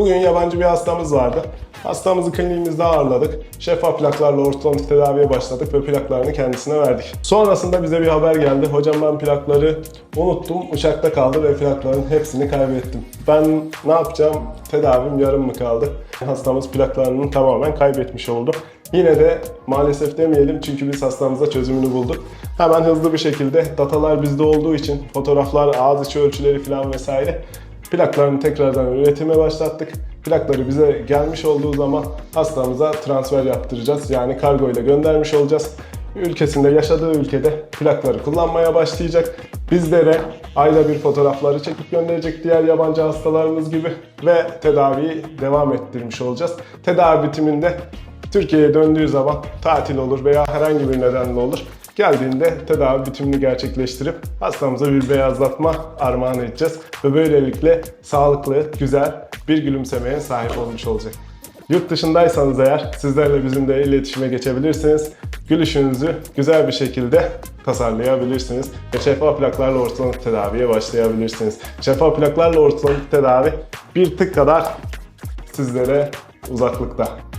Bugün yabancı bir hastamız vardı. Hastamızı kliniğimizde ağırladık. Şeffaf plaklarla ortodontik tedaviye başladık ve plaklarını kendisine verdik. Sonrasında bize bir haber geldi. Hocam ben plakları unuttum, uçakta kaldı ve plakların hepsini kaybettim. Ben ne yapacağım? Tedavim yarım mı kaldı? Hastamız plaklarını tamamen kaybetmiş oldu. Yine de maalesef demeyelim çünkü biz hastamıza çözümünü bulduk. Hemen hızlı bir şekilde datalar bizde olduğu için fotoğraflar, ağız içi ölçüleri falan vesaire plaklarını tekrardan üretime başlattık. Plakları bize gelmiş olduğu zaman hastamıza transfer yaptıracağız. Yani kargo ile göndermiş olacağız. Ülkesinde yaşadığı ülkede plakları kullanmaya başlayacak. Bizlere ayda bir fotoğrafları çekip gönderecek diğer yabancı hastalarımız gibi ve tedaviyi devam ettirmiş olacağız. Tedavi bitiminde Türkiye'ye döndüğü zaman tatil olur veya herhangi bir nedenle olur. Geldiğinde tedavi bitimini gerçekleştirip hastamıza bir beyazlatma armağan edeceğiz. Ve böylelikle sağlıklı, güzel bir gülümsemeye sahip olmuş olacak. Yurt dışındaysanız eğer sizlerle bizimle iletişime geçebilirsiniz. Gülüşünüzü güzel bir şekilde tasarlayabilirsiniz. Ve şeffaf plaklarla ortodontik tedaviye başlayabilirsiniz. Şeffaf plaklarla ortodontik tedavi bir tık kadar sizlere uzaklıkta.